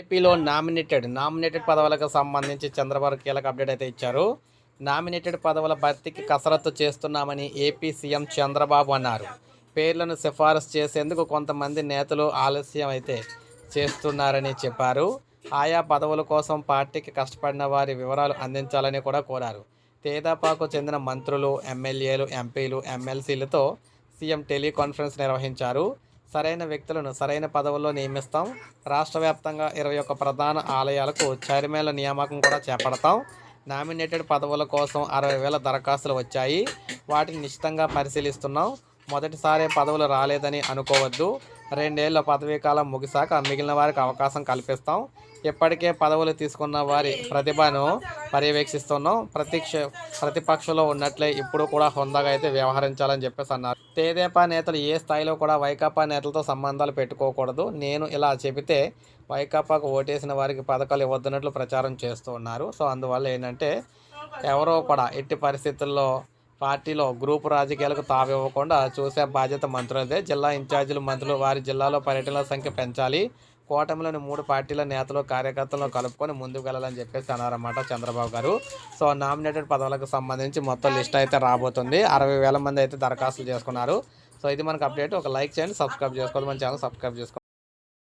ఏపీలో nominated nominated పదవులకు సంబంధించి చంద్రబాబు కీలక అప్డేట్ అయితే ఇచ్చారు. నామినేటెడ్ పదవుల భర్తీకి కసరత్తు చేస్తున్నామని ఏపీ సీఎం చంద్రబాబు అన్నారు. పేర్లను సిఫారసు చేసేందుకు కొంతమంది నేతలు ఆలస్యం అయితే చేస్తున్నారని చెప్పారు. ఆయా పదవుల కోసం పార్టీకి కష్టపడిన వారి వివరాలు అందించాలని కూడా కోరారు. తేదాపాకు చెందిన మంత్రులు ఎమ్మెల్యేలు ఎంపీలు ఎమ్మెల్సీలతో సీఎం టెలికాన్ఫరెన్స్ నిర్వహించారు. సరైన వ్యక్తులను సరైన పదవుల్లో నియమిస్తాం. రాష్ట్ర వ్యాప్తంగా ఇరవై ఒక్క ప్రధాన ఆలయాలకు చైర్మన్ల నియామకం కూడా చేపడతాం. నామినేటెడ్ పదవుల కోసం అరవై వేల దరఖాస్తులు వచ్చాయి. వాటిని నిశ్చితంగా పరిశీలిస్తున్నాం. మొదటిసారి పదవులు రాలేదని అనుకోవద్దు. రెండేళ్ళ పదవీ కాలం ముగిశాక మిగిలిన వారికి అవకాశం కల్పిస్తాం. ఇప్పటికే పదవులు తీసుకున్న వారి ప్రతిభను పర్యవేక్షిస్తున్నాం. ప్రతిక్ష ప్రతిపక్షంలో ఉన్నట్లే ఇప్పుడు కూడా హుందాగా అయితే వ్యవహరించాలని చెప్పేసి అన్నారు. తేదేపా నేతలు ఏ స్థాయిలో కూడా వైకాపా నేతలతో సంబంధాలు పెట్టుకోకూడదు. నేను ఇలా చెబితే వైకాపాకు ఓటేసిన వారికి పథకాలు ఇవ్వద్దున్నట్లు ప్రచారం చేస్తూ ఉన్నారు. సో అందువల్ల ఏంటంటే ఎవరో కూడా ఎట్టి పరిస్థితుల్లో పార్టీలో గ్రూపు రాజకీయాలకు తావివ్వకుండా చూసే బాధ్యత మంత్రులదే. జిల్లా ఇన్ఛార్జీలు మంత్రులు వారి జిల్లాలో పర్యటనల సంఖ్య పెంచాలి. కూటమిలోని మూడు పార్టీల నేతలు కార్యకర్తలను కలుపుకొని ముందుకు వెళ్ళాలని చెప్పేసి అన్నారన్నమాట చంద్రబాబు గారు. సో నామినేటెడ్ పదవులకు సంబంధించి మొత్తం లిస్ట్ అయితే రాబోతుంది. అరవై వేల మంది అయితే దరఖాస్తులు చేసుకున్నారు. సో ఇది మనకు అప్డేట్. ఒక లైక్ చేయండి సబ్స్క్రైబ్ చేసుకోవాలి మన ఛానల్ సబ్స్క్రైబ్ చేసుకోండి.